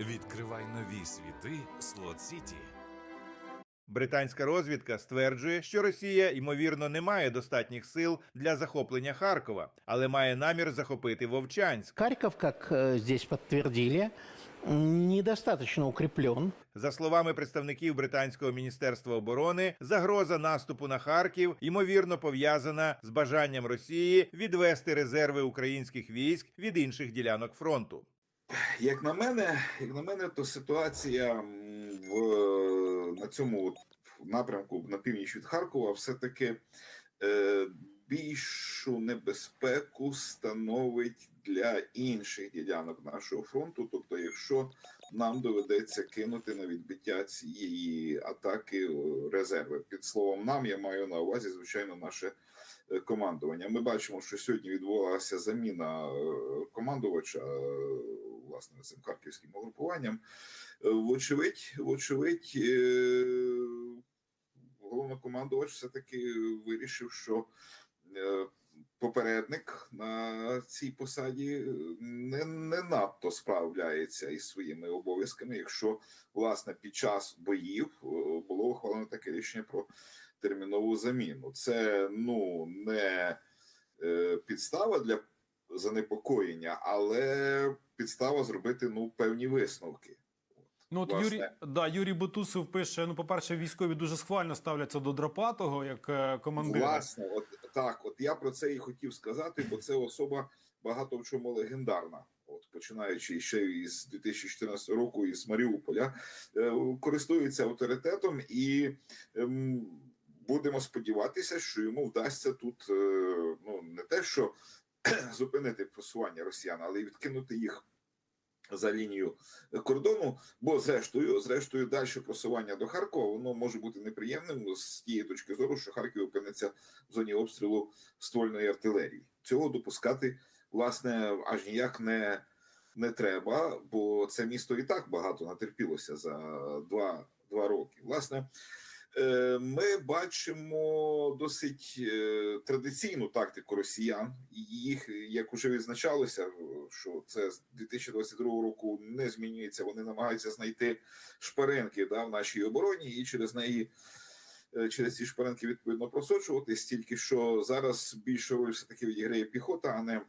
Відкривай нові світи Слот Сіті. Британська розвідка стверджує, що Росія ймовірно не має достатніх сил для захоплення Харкова, але має намір захопити Вовчанськ. Харьков, как э, здесь подтвердили, м, недостаточно укреплен. За словами представників британського міністерства оборони, загроза наступу на Харків ймовірно пов'язана з бажанням Росії відвести резерви українських військ від інших ділянок фронту. Як на мене, як на мене, то ситуація в на цьому от напрямку на північ від Харкова все-таки е, більшу небезпеку становить для інших ділянок нашого фронту. Тобто, якщо нам доведеться кинути на відбиття цієї атаки резерви, під словом нам я маю на увазі, звичайно, наше командування. Ми бачимо, що сьогодні відбувалася заміна е, командувача е, власне цим харківським угрупуванням. Е, Вочевидь, вочевидь, е, головнокомандувач все-таки вирішив, що е, попередник на цій посаді не, не надто справляється із своїми обов'язками, якщо власне під час боїв е, було ухвалено таке рішення про термінову заміну. Це ну не е, підстава для занепокоєння, але підстава зробити ну певні висновки. Ну от Власне. Юрій, да, Юрій Бутусов пише: ну, по-перше, військові дуже схвально ставляться до Драпатого як е, командира. Власне, от так, от я про це і хотів сказати, бо це особа багато в чому легендарна. От починаючи ще із 2014 року із Маріуполя, е, користується авторитетом і ем, будемо сподіватися, що йому вдасться тут е, ну не те, що зупинити просування росіян, але й відкинути їх за лінію кордону. Бо зрештою, зрештою, далі просування до Харкова воно може бути неприємним з тієї точки зору, що Харків опиниться в зоні обстрілу ствольної артилерії. Цього допускати власне аж ніяк не, не треба, бо це місто і так багато натерпілося за два, два роки. Власне. Е, Ми бачимо досить е, традиційну тактику росіян. Їх, як уже відзначалося, що це з 2022 року не змінюється. Вони намагаються знайти шпаринки да, в нашій обороні і через неї. е, Через ці шпаринки відповідно просочуватись, тільки що зараз більше роль все таки відіграє піхота, а не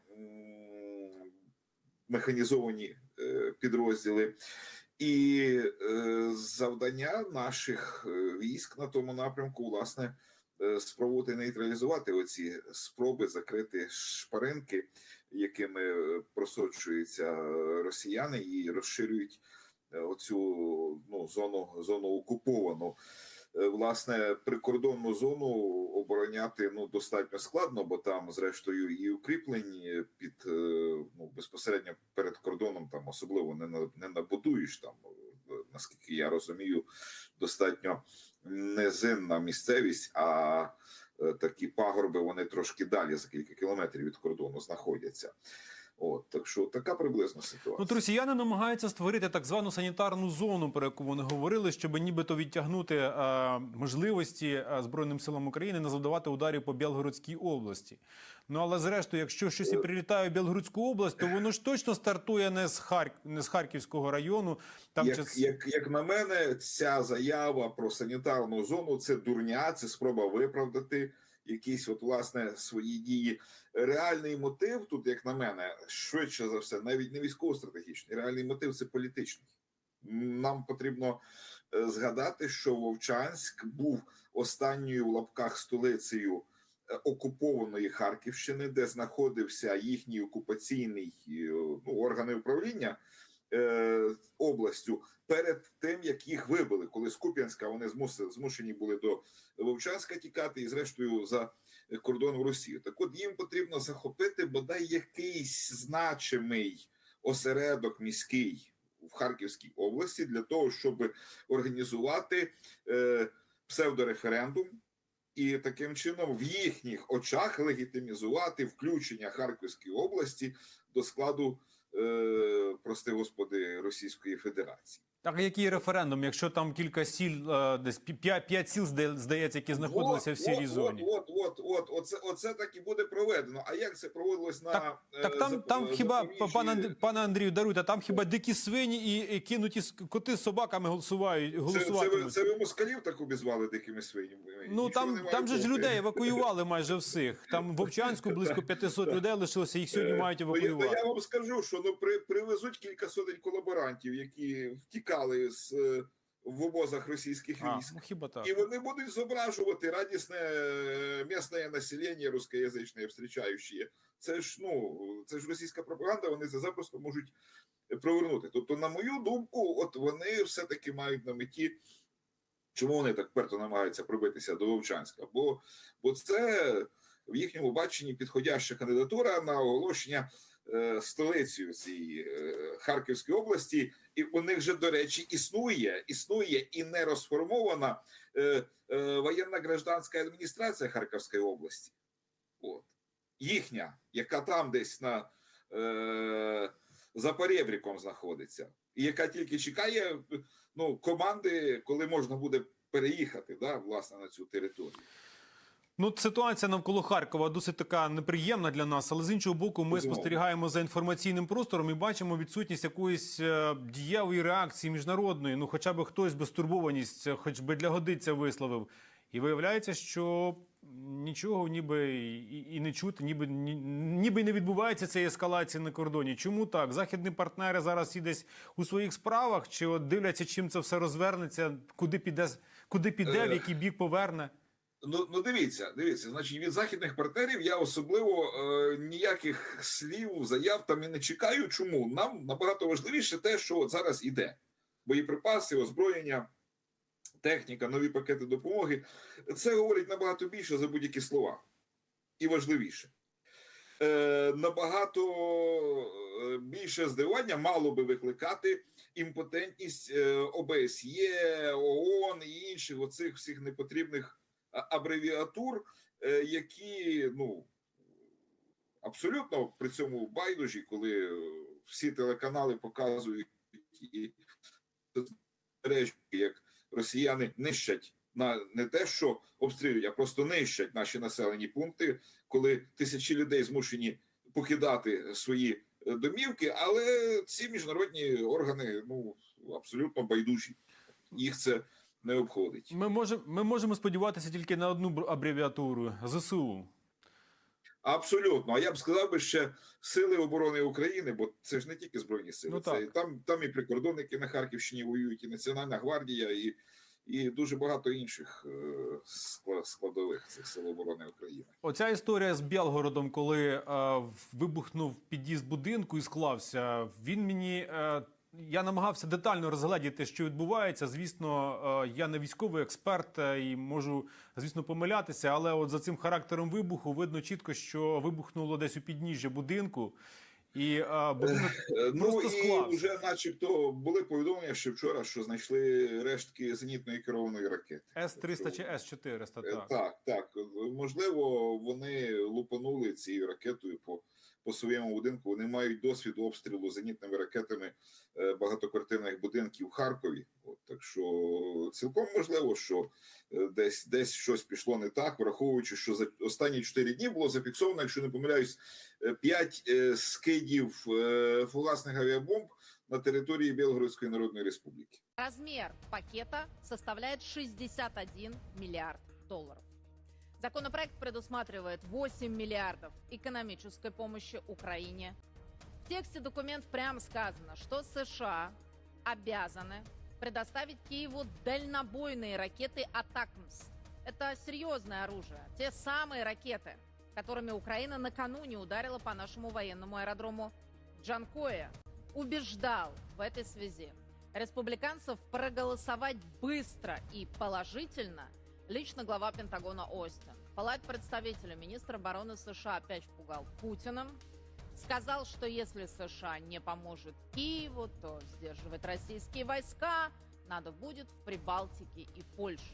механізовані підрозділи. І е, завдання наших е, військ на тому напрямку, власне, е, спробувати нейтралізувати оці спроби закрити шпаринки, якими просочуються росіяни і розширюють оцю ну, зону, зону окуповану. Е, Власне, прикордонну зону обороняти ну достатньо складно, бо там, зрештою, і укріплені під е, ну безпосередньо перед кордоном, там особливо не на не набудуєш там, е, наскільки я розумію, достатньо низинна місцевість. А такі пагорби вони трошки далі за кілька кілометрів від кордону знаходяться. От так що така приблизно ситуація. От росіяни намагаються створити так звану санітарну зону, про яку вони говорили, щоб нібито відтягнути е, можливості е, Збройним силам України не завдавати ударів по Білгородській області. Ну але зрештою, якщо щось і прилітає в Білгородську область, то воно ж точно стартує не з Харк... не з Харківського району. Там як, чи як, як на мене, ця заява про санітарну зону це дурня, це спроба виправдати якісь от власне свої дії. Реальний мотив тут, як на мене, швидше за все, навіть не військово-стратегічний. Реальний мотив це політичний. Нам потрібно е, згадати, що Вовчанськ був останньою в лапках столицею е, окупованої Харківщини, де знаходився їхній окупаційний е, ну, органи управління областю перед тим, як їх вибили, коли з Куп'янська вони змуси- змушені були до Вовчанська тікати і, зрештою, за кордон в Росію. Так от їм потрібно захопити бодай якийсь значимий осередок міський в Харківській області для того, щоб організувати е, псевдореферендум. І таким чином в їхніх очах легітимізувати включення Харківської області до складу, е, прости господи, Російської Федерації. Так, який референдум, якщо там кілька сіл, е, десь п'ять, сіл, зда- здається, які знаходилися в сірій от, зоні. От, от, от, оце, оце так і буде проведено. А як це проводилось на Так, е, Так там, Зап- там хіба, Запоріжжі? пане, Анд- пане Андрію, даруйте, там хіба дикі свині і, і кинуті коти з собаками голосувають, Це, це, ви, це ви москалів так обізвали дикими свинями? Ну Нічого там, там же ж людей евакуювали майже всіх. Там в Овчанську близько 500 людей лишилося, їх сьогодні мають Ну, евакуювати. я вам скажу, що ну при, привезуть кілька сотень колаборантів, які втікали з е, в обозах російських А, ну хіба так. І вони будуть зображувати радісне е, місне населення русскоязичне, встрічаюче. Це ж ну це ж російська пропаганда. Вони це запросто можуть провернути. Тобто, на мою думку, от вони все-таки мають на меті. Чому вони так перто намагаються пробитися до Вовчанська? Бо, бо це в їхньому баченні підходяща кандидатура на оголошення столицею цієї е, Харківської області, і у них же, до речі, існує, існує і не розформована е, е, воєнна гражданська адміністрація Харківської області. От. Їхня, яка там десь на е, за знаходиться, і яка тільки чекає ну, команди, коли можна буде переїхати да, власне на цю територію. Ну, ситуація навколо Харкова досить така неприємна для нас, але з іншого боку, ми спостерігаємо за інформаційним простором і бачимо відсутність якоїсь е, дієвої реакції міжнародної. Ну, хоча б хтось би стурбованість, е, хоч би для годиться висловив. І виявляється, що нічого ніби і, не чути, ніби ні, ніби не відбувається цієї ескалації на кордоні. Чому так? Західні партнери зараз і десь у своїх справах, чи от дивляться, чим це все розвернеться, куди піде, куди піде, в Е, який бік поверне. Ну, ну дивіться, дивіться, значить, від західних партнерів я особливо е, ніяких слів, заяв там і не чекаю. Чому? Нам набагато важливіше те, що от зараз іде. Боєприпаси, озброєння, техніка, нові пакети допомоги. Це говорить набагато більше за будь-які слова. І важливіше. Е, набагато е, більше здивування мало би викликати імпотентність е, ОБСЄ, ООН і інших оцих всіх непотрібних абревіатур, е, які ну абсолютно при цьому байдужі, коли е, всі телеканали показують і як росіяни нищать на не те, що обстрілюють, а просто нищать наші населені пункти, коли тисячі людей змушені покидати свої е, домівки, але ці міжнародні органи ну абсолютно байдужі. Їх це не обходить. Ми можемо, ми можемо сподіватися тільки на одну бр- абревіатуру ЗСУ. Абсолютно. А я б сказав би ще сили оборони України, бо це ж не тільки збройні сили. Ну, це там, там і прикордонники на Харківщині воюють, і Національна гвардія, і, і дуже багато інших е, складових цих сил оборони України. Оця історія з Білгородом, коли е, вибухнув під'їзд будинку і склався, він мені. Е, я намагався детально розгледіти, що відбувається. Звісно, е, я не військовий експерт е, і можу, звісно, помилятися, але от за цим характером вибуху видно чітко, що вибухнуло десь у підніжжя будинку, і е, будинок Ну Просто і вже, начебто, були повідомлення ще вчора, що знайшли рештки зенітної керованої ракети. С-300 чи С-400, Е, так. Так, так. Можливо, вони лупанули цією ракетою по, по своєму будинку. Вони мають досвід обстрілу зенітними ракетами е, багатоквартирних будинків в Харкові. От, так що цілком можливо, що е, десь десь щось пішло не так, враховуючи, що за останні 4 дні було зафіксовано, якщо не помиляюсь, 5 скидів е, фугасних авіабомб на території Білгородської Народної Республіки. Размер пакета составляет 61 миллиард долларов. Законопроект предусматривает 8 миллиардов экономической помощи Украине. В тексте документ прямо сказано, что США обязаны предоставить Киеву дальнобойные ракеты «Атакмс». Это серьезное оружие. Те самые ракеты, которыми Украина накануне ударила по нашему военному аэродрому Джанкоя. Убеждал в этой связи республиканцев проголосовать быстро и положительно лично глава Пентагона Остин. Палат представителя министра обороны США опять впугал Путиным. Сказал, что если США не поможет Киеву, то сдерживать российские войска надо будет в Прибалтике и Польше.